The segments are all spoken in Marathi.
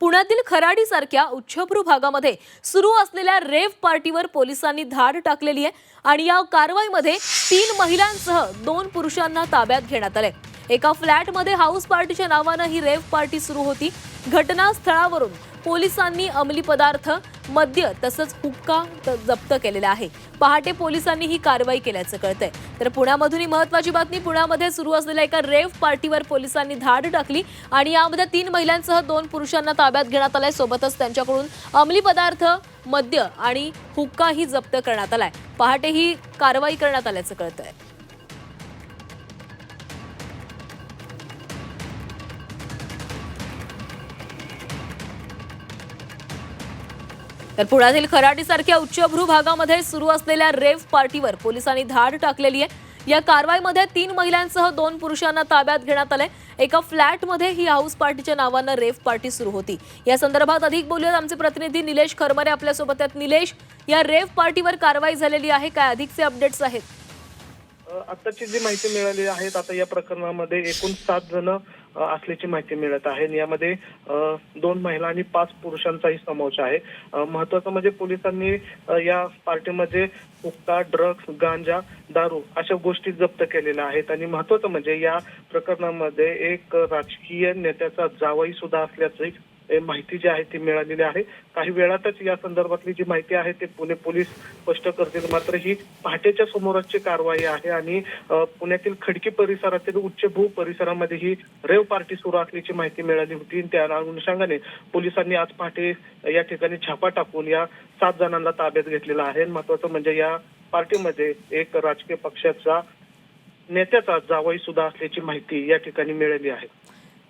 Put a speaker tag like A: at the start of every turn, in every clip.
A: पुण्यातील खराडीसारख्या उच्चभ्रू भागामध्ये सुरू असलेल्या रेव्ह पार्टीवर पोलिसांनी धाड टाकलेली आहे आणि या कारवाईमध्ये तीन महिलांसह दोन पुरुषांना ताब्यात घेण्यात आले एका फ्लॅटमध्ये हाऊस पार्टीच्या नावानं ही रेव्ह पार्टी सुरू होती. घटनास्थळावरून पोलिसांनी अंमली पदार्थ मद्य तसंच हुक्का त- जप्त केलेला आहे. पहाटे पोलिसांनी ही कारवाई केल्याचं कळतंय. तर पुण्यामधून ही महत्वाची बातमी पुण्यामध्ये सुरू असलेल्या एका रेव्ह पार्टीवर पोलिसांनी धाड टाकली आणि यामध्ये तीन महिलांसह दोन पुरुषांना ताब्यात घेण्यात आलाय. सोबतच त्यांच्याकडून अंमली पदार्थ मद्य आणि हुक्काही जप्त करण्यात आलाय. पहाटे ही कारवाई करण्यात आल्याचं कळतंय. तर पुण्यातील खराटीसारख्या उच्चभ्रू भागामध्ये सुरू असलेल्या रेव्ह पार्टीवर पोलिसांनी धाड टाकलेली आहे. या कारवाईमध्ये तीन महिलांसह दोन पुरुषांना ताब्यात घेण्यात आले एका फ्लॅटमध्ये ही हाऊस पार्टीच्या नावानं रेव्ह पार्टी सुरू होती. या संदर्भात अधिक बोलूयात आमचे प्रतिनिधी निलेश खरमरे आपल्यासोबत आहेत. निलेश या रेव्ह पार्टीवर कारवाई झालेली आहे काय? अधिकचे अपडेट्स आहेत.
B: अ, आताची जी माहिती मिळाली आहे आता या प्रकरणामध्ये एकूण सात जण असल्याची माहिती मिळत आहे. यामध्ये दोन महिला आणि पाच पुरुषांचाही समावेश आहे. महत्वाचं म्हणजे पोलिसांनी या पार्टीमध्ये हुक्का ड्रग्स गांजा दारू अशा गोष्टी जप्त केलेल्या आहेत. आणि महत्वाचं म्हणजे या प्रकरणामध्ये एक राजकीय नेत्याचा जावई सुद्धा असल्याचं माहिती जी आहे ती मिळालेली आहे. काही वेळातच या संदर्भातली जी माहिती आहे ते पुणे पोलीस स्पष्ट करतील. मात्र ही पहाटेच्या समोरची कारवाई आहे आणि पुण्यातील खडकी परिसरातील उच्चभू परिसरामध्ये ही रेव पार्टी सुरू असल्याची माहिती मिळाली होती. त्या अनुषंगाने पोलिसांनी आज पहाटे या ठिकाणी छापा टाकून या सात जणांना ताब्यात घेतलेला आहे. महत्वाचं म्हणजे या पार्टीमध्ये एक राजकीय पक्षाचा नेत्याचा जावई सुद्धा असल्याची माहिती या ठिकाणी मिळाली आहे.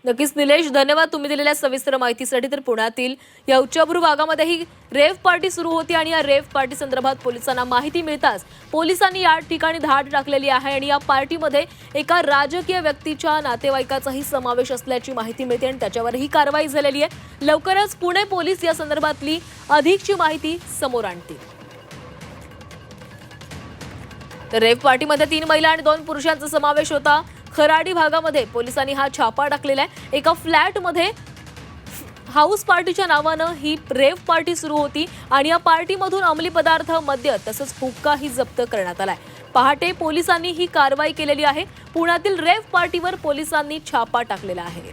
A: नक्कीच निलेश धन्यवाद तुम्ही दिलेल्या सविस्तर माहितीसाठी. तर पुण्यातील या उच्चभ्रू भागामध्ये ही रेव्ह पार्टी सुरू होती आणि या रेव्ह पार्टी संदर्भात पोलिसांना माहिती मिळताच पोलिसांनी या ठिकाणी धाड टाकलेली आहे आणि या पार्टीमध्ये एका राजकीय व्यक्तीच्या नातेवाईकाचाही समावेश असल्याची माहिती मिळते आणि त्याच्यावर ही कारवाई झालेली आहे. लवकरच पुणे पोलीस या संदर्भातली अधिकची माहिती समोर आणतील. तर पार्टीमध्ये तीन महिला आणि दोन पुरुषांचा समावेश होता. खराडी भागामध्ये पोलिसांनी हा छापा टाकलेला आहे. एका फ्लॅटमध्ये हाऊस पार्टीच्या नावानं ही रेव्ह पार्टी सुरू होती आणि या पार्टीमधून अंमली पदार्थ मद्य तसंच हुक्काही जप्त करण्यात आलाय. पहाटे पोलिसांनी ही कारवाई केलेली आहे. पुण्यातील रेव्ह पार्टीवर पोलिसांनी छापा टाकलेला आहे.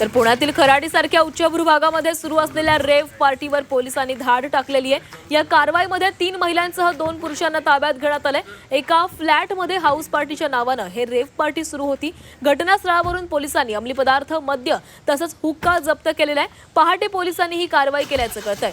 A: तर पुण्यातील खराडीसारख्या उच्चभ्रू भागामध्ये सुरू असलेल्या रेव्ह पार्टीवर पोलिसांनी धाड टाकलेली आहे. या कारवाईमध्ये तीन महिलांसह दोन पुरुषांना ताब्यात घेण्यात आलंय. एका फ्लॅटमध्ये हाऊस पार्टीच्या नावानं हे रेव्ह पार्टी सुरू होती. घटनास्थळावरून पोलिसांनी अंमली पदार्थ मद्य तसंच हुक्का जप्त केलेला आहे. पहाटे पोलिसांनी ही कारवाई केल्याचं कळतंय.